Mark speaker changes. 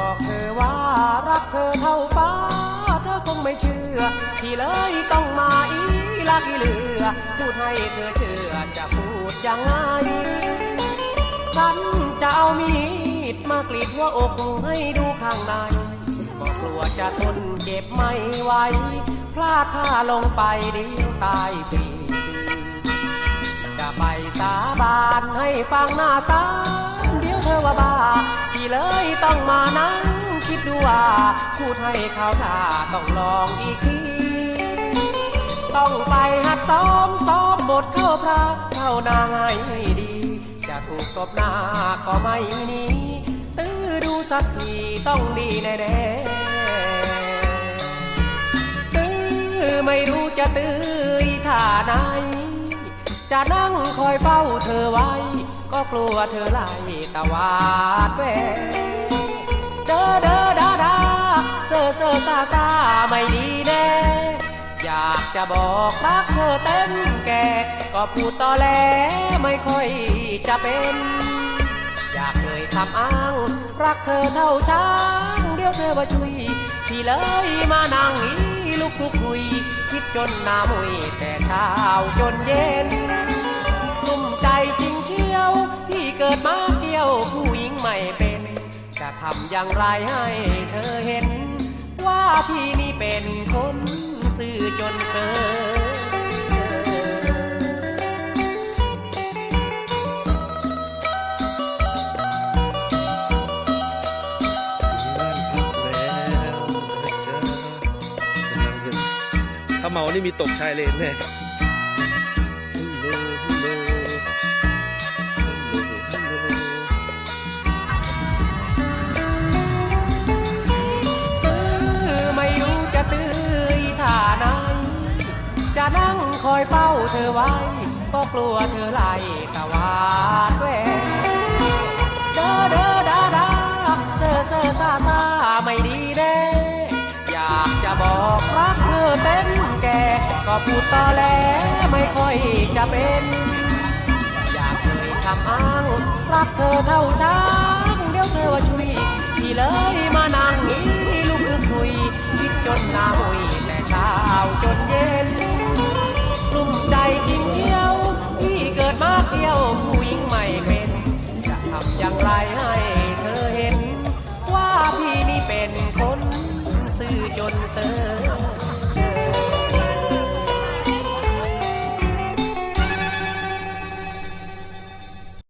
Speaker 1: บอกเธอว่ารักเธอเท่าฟ้า เธอคงไม่เชื่อ ที่เลยต้องมาอีลักอีเหลือ พูดให้เธอเชื่อจะพูดยังไง ฉันจะเอามีดมากรีดหัวอกให้ดูข้างในก็กกลัวจะทนเจ็บไม่ไหว พลาดท่าลงไปเดียวตายฟรี ไปสาบานให้ฟังหน้าศาเดี๋ยวเธอว่าบ้าที่เลยต้องมานั่งคิดดูว่าพูดให้เขาท่าต้องลองอีกทีต้องไปหัดซ้อมซ้อมบทเข้าพระเข้านางให้ดี จะถูกตบหน้าก็ไม่หนีตื้อดูสักทีต้องดีแน่ๆตื้อไม่รู้จะตื้อท่าไหน จะนั่งคอยเฝ้าเธอไว้ ก็กลัวเธอไล่ตะวาดแวเด้อเด้อดาดาเซอเซอซาซาไม่ดีแน่ อยากจะบอกรักเธอเต็มแก่ ก็พูดต่อแลไม่ค่อยจะเป็น อยากเคยคำอ้าง รักเธอเท่าช้างเดี๋ยวเธอมาช่วยที่เลยมานั่งอีลุกลุกคุยคิดจนหน้ามุยแต่เช้าจนเย็น ทำอย่างไรให้เธอเห็น ว่าที่นี่เป็นคนซื่อจนเจอ
Speaker 2: บ้านพักแล้วนะจ๊ะกำลังเห็นถ้าเมานี่มีตกชายเลนแน่
Speaker 1: งคอยเฝ้าเธอไว้ ก็กลัวเธอไล่ตะวาดแววเด้อเด้อดาดาเซอเซอซาซาไม่ดีแน่อยากจะบอกรักเธอเต็มแก่ก็พูดต่อแลไม่ค่อยจะเป็นอยากเคยคำอ้างรักเธอเท่าช้างเดี๋ยวเธอว่าช่วยที่เลย กิด